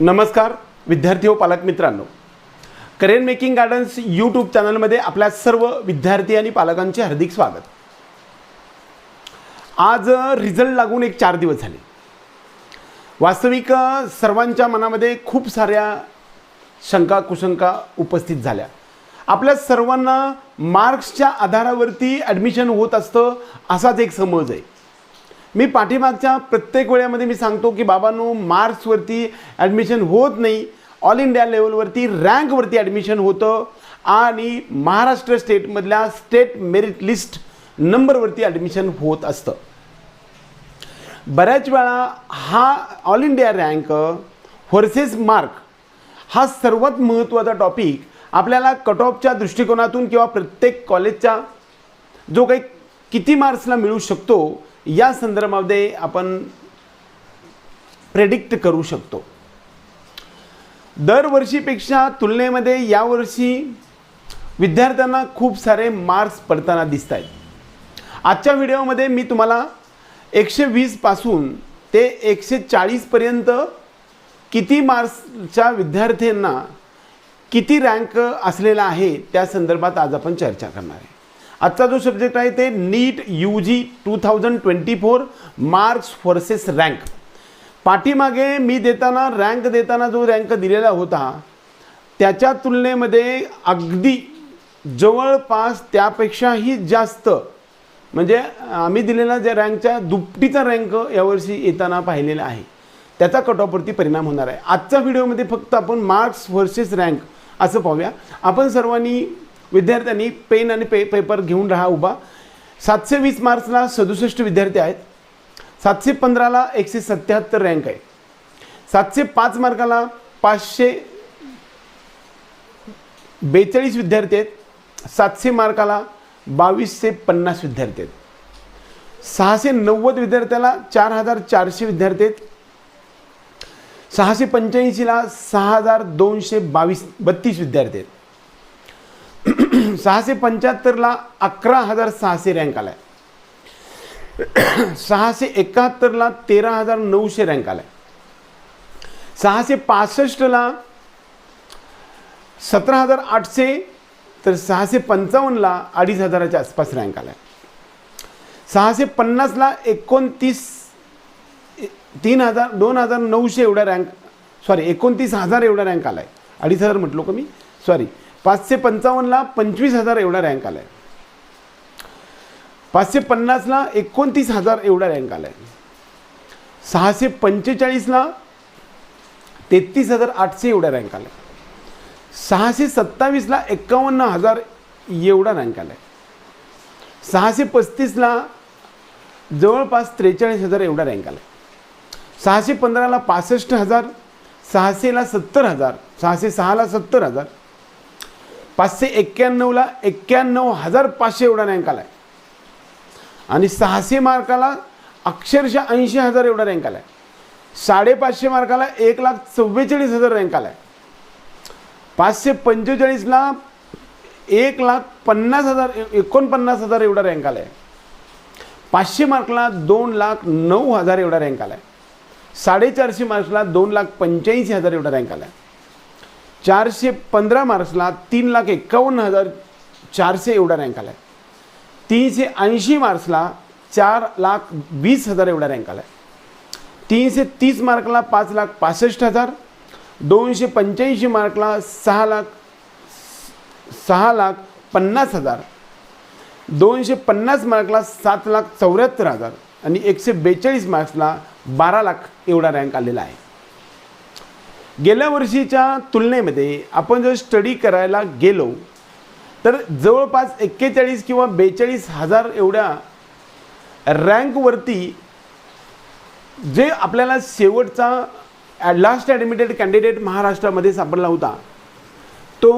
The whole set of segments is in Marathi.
नमस्कार विद्यार्थी व पालक मित्रांनो. करिअर मेकिंग गार्डन्स यूट्यूब चॅनलमध्ये आपल्या सर्व विद्यार्थी आणि पालकांचे हार्दिक स्वागत. आज रिझल्ट लागून एक चार दिवस झाले. वास्तविक सर्वांच्या मनामध्ये खूप साऱ्या शंका कुशंका उपस्थित झाल्या. आपल्या सर्वांना मार्क्सच्या आधारावरती ॲडमिशन होत असतं असाच एक समज आहे. मी पाठीमागच्या प्रत्येक वेळेमध्ये मी सांगतो की बाबांनो मार्क्सवरती ॲडमिशन होत नाही. ऑल इंडिया लेवलवरती रँकवरती ॲडमिशन होतं. आणि महाराष्ट्र स्टेटमधल्या स्टेट मेरिट लिस्ट नंबरवरती ॲडमिशन होत असतं. बऱ्याच वेळा हा all India rank versus mark हा सर्वात महत्त्वाचा टॉपिक आपल्याला कट ऑफच्या दृष्टिकोनातून किंवा प्रत्येक कॉलेजच्या जो काही किती मार्क्सला मिळू शकतो या संदर्भामध्ये आपण प्रेडिक्ट करू शकतो. दरवर्षीपेक्षा तुलनेमध्ये यावर्षी विद्यार्थ्यांना खूप सारे मार्क्स पडताना दिसत आहेत आजच्या व्हिडिओमध्ये मी तुम्हाला एकशे वीसपासून ते एकशे चाळीसपर्यंत किती मार्क्सच्या विद्यार्थ्यांना किती रँक असलेला आहे त्या संदर्भात आज आपण चर्चा करणार आहे. आजचा जो सब्जेक्ट आहे ते NEET U G two thousand twenty four marks versus rank पाठीमागे मी देताना रँक देताना जो रँक दिलेला होता त्याच्या तुलनेमध्ये अगदी जवळपास त्यापेक्षाही जास्त. म्हणजे आम्ही दिलेला ज्या रँकच्या दुपटीचा रँक यावर्षी येताना पाहिलेला आहे. त्याचा कट ऑफवरती परिणाम होणार आहे. आजच्या व्हिडिओमध्ये फक्त आपण मार्क्स व्हर्सेस रँक असं पाहूया. आपण सर्वांनी विद्यार्थ्यांनी पेन आणि पे पेपर घेऊन राहा उभा. सातशे वीस मार्क्सला सदुसष्ट विद्यार्थी आहेत. सातशे पंधराला एकशे सत्याहत्तर रँक आहे. सातशे पाच मार्काला पाचशे बेचाळीस विद्यार्थी आहेत. सातशे मार्काला बावीसशे पन्नास विद्यार्थी आहेत. सहाशे नव्वद विद्यार्थ्याला चार हजार चारशे विद्यार्थी आहेत. सहाशे पंच्याऐंशीला सहा हजार दोनशे बावीस बत्तीस विद्यार्थी आहेत. सहाशे पंच्याहत्तरला अकरा हजार सहाशे रँक आला आहे सहाशे एकाहत्तरला तेरा हजार नऊशे रँक आला आहे सहाशे पासष्टला सतरा हजार आठशे तर सहाशे पंचावन्नला अडीच हजाराच्या आसपास रँक आला आहे सहाशे पन्नासला एकोणतीस तीन हजार दोन हजार नऊशे एवढा रँक सॉरी एकोणतीस हजार एवढा रँक आला आहे अडीच हजार म्हटलो का मी? सॉरी पाचशे पंचावन्नला पंचवीस हजार एवढा रँक आला आहे पाचशे पन्नासला एकोणतीस हजार एवढा रँक आला आहे सहाशे पंचेचाळीसला तेहतीस हजार आठशे एवढा रँक आला आहे सहाशे सत्तावीसला एकावन्न हजार एवढा रँक आला आहे सहाशे पस्तीसला जवळपास त्रेचाळीस हजार एवढा रँक आला आहे सहाशे पंधराला पासष्ट हजार सहाशेला सत्तर हजार सहाशे सहाला सत्तर हजार पाचशे एक्क्याण्णवला एक्क्याण्णव हजार पाचशे एवढा रँक आला आहे आणि सहाशे मार्काला अक्षरशः ऐंशी हजार एवढा रँक आला आहे साडेपाचशे मार्काला एक लाख चव्वेचाळीस हजार रँक आला आहे पाचशे पंचेचाळीसला एक लाख पन्नास हजार एकोणपन्नास हजार एवढा रँक आला आहे पाचशे मार्कला दोन लाख नऊ हजार एवढा रँक आला आहे साडेचारशे मार्क्सला दोन लाख पंच्याऐंशी हजार एवढा रँक आला आहे चारशे पंधरा मार्क्सला तीन लाख एकावन्न हजार चारशे एवढा रँक आला आहे तीनशे ऐंशी मार्क्सला चार लाख वीस हजार एवढा रँक आला आहे तीनशे तीस मार्कला पाच लाख पासष्ट हजार दोनशे पंच्याऐंशी मार्कला सहा लाख सहा लाख पन्नास हजार दोनशे पन्नास मार्कला सात लाख चौऱ्याहत्तर हजार आणि एकशे बेचाळीस मार्क्सला बारा लाख एवढा रँक आलेला आहे. गेल्या वर्षीच्या तुलनेमध्ये आपण जर स्टडी करायला गेलो तर जवळपास एक्केचाळीस किंवा बेचाळीस हजार एवढ्या रँकवरती जे आपल्याला शेवटचा लास्ट ॲडमिटेड कॅन्डिडेट महाराष्ट्रामध्ये सापडला होता तो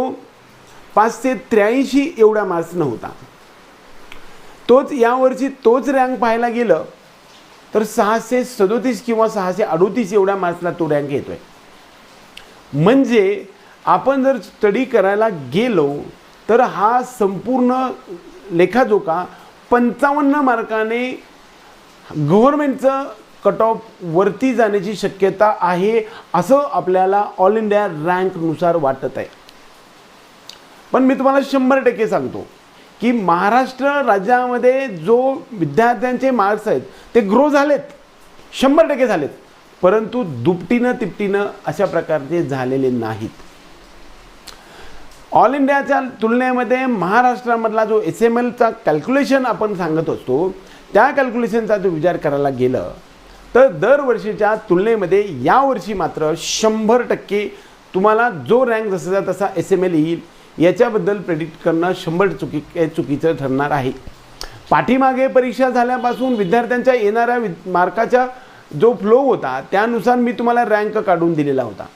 पाचशे त्र्याऐंशी एवढा मार्क्सनं होता. तोच यावर्षी तोच रँक पाहायला गेलं तर सहाशे सदोतीस किंवा सहाशे अडोतीस एवढ्या मार्क्सला तो रँक येतो आहे म्हणजे आपण जर स्टडी करायला गेलो तर हा संपूर्ण लेखाजोखा पंचावन्न मार्काने गव्हर्मेंटचं कट ऑफ वरती जाण्याची शक्यता आहे असं आपल्याला ऑल इंडिया रँकनुसार वाटत आहे. पण मी तुम्हाला शंभर टक्के सांगतो की महाराष्ट्र राज्यामध्ये जो विद्यार्थ्यांचे मार्क्स आहेत ते ग्रो झालेत. शंभर टक्के झालेत. परंतु दुपटीनं तिपटीनं अशा प्रकारचे झालेले नाहीत. ऑल इंडियाच्या तुलनेमध्ये महाराष्ट्रामधला जो एस एम एलचा कॅल्क्युलेशन आपण सांगत असतो त्या कॅल्क्युलेशनचा जो विचार करायला गेलं तर दरवर्षीच्या तुलनेमध्ये यावर्षी मात्र शंभर टक्के तुम्हाला जो रँक जसाचा तसा एस एम एल येईल. याच्याबद्दल प्रेडिक्ट करणं शंभर चुकी चुकीचं ठरणार आहे. पाठीमागे परीक्षा झाल्यापासून विद्यार्थ्यांच्या येणाऱ्या वि मार्काच्या जो फ्लो होता त्यानुसार मी तुम्हाला रँक काढून दिलेला होता.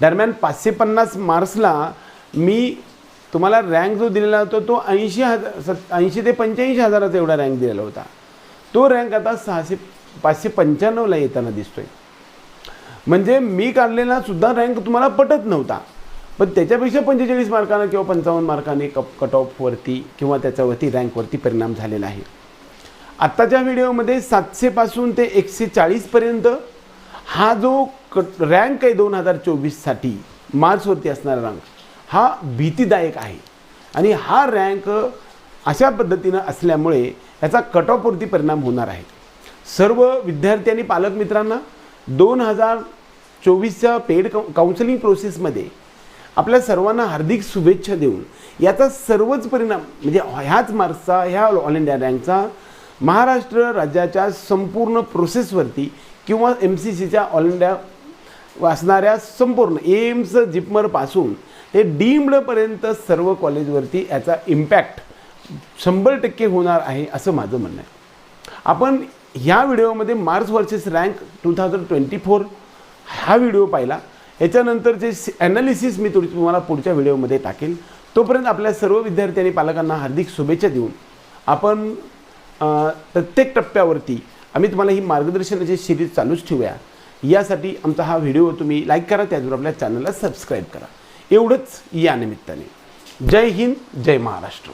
दरम्यान पाचशे पन्नास मार्क्सला मी तुम्हाला रँक जो दिलेला होता तो ऐंशी हजार सत् ऐंशी ते पंच्याऐंशी हजाराचा एवढा रँक दिलेला होता. तो रँक आता सहाशे पाचशे पंच्याण्णवला येताना दिसतोय. म्हणजे मी काढलेला सुद्धा रँक तुम्हाला पटत नव्हता. पण त्याच्यापेक्षा पंचेचाळीस मार्कानं किंवा पंचावन्न मार्काने कप कट ऑफवरती किंवा त्याच्यावरती रँकवरती परिणाम झालेला आहे. आत्ताच्या व्हिडिओमध्ये सातशेपासून ते एकशे चाळीसपर्यंत हा जो कट रँक आहे दोन हजार चोवीससाठी मार्चवरती असणारा रँक हा भीतीदायक आहे. आणि हा रँक अशा पद्धतीनं असल्यामुळे याचा कट ऑफवरती परिणाम होणार आहे. सर्व विद्यार्थी आणि पालक मित्रांना दोन हजार चोवीसच्या पेड काउ काउन्सिलिंग प्रोसेसमध्ये आपल्या सर्वांना हार्दिक शुभेच्छा देऊन याचा सर्वच परिणाम म्हणजे ह्याच मार्क्सचा ह्या ऑल इंडिया रँकचा महाराष्ट्र राज्याच्या संपूर्ण प्रोसेसवरती किंवा एम सी सीच्या ऑल इंडिया असणाऱ्या संपूर्ण एम्स जिपमरपासून ते डीम्डपर्यंत सर्व कॉलेजवरती याचा इम्पॅक्ट शंभर टक्के होणार आहे असं माझं म्हणणं आहे. आपण ह्या व्हिडिओमध्ये march versus rank two thousand twenty four हा व्हिडिओ पाहिला. याच्यानंतरचे ॲनालिसिस मी थोडी तुम्हाला पुढच्या व्हिडिओमध्ये टाकेल. तोपर्यंत आपल्या सर्व विद्यार्थी आणि पालकांना हार्दिक शुभेच्छा देऊन आपण प्रत्येक टप्प्यावरती आम्ही तुम्हाला ही मार्गदर्शनाची सिरीज चालूच ठेवूया यासाठी आमचा हा व्हिडिओ तुम्ही लाईक करा त्याचबरोबर आपल्या चॅनलला सबस्क्राईब करा. एवढंच या निमित्ताने. जय हिंद जय महाराष्ट्र.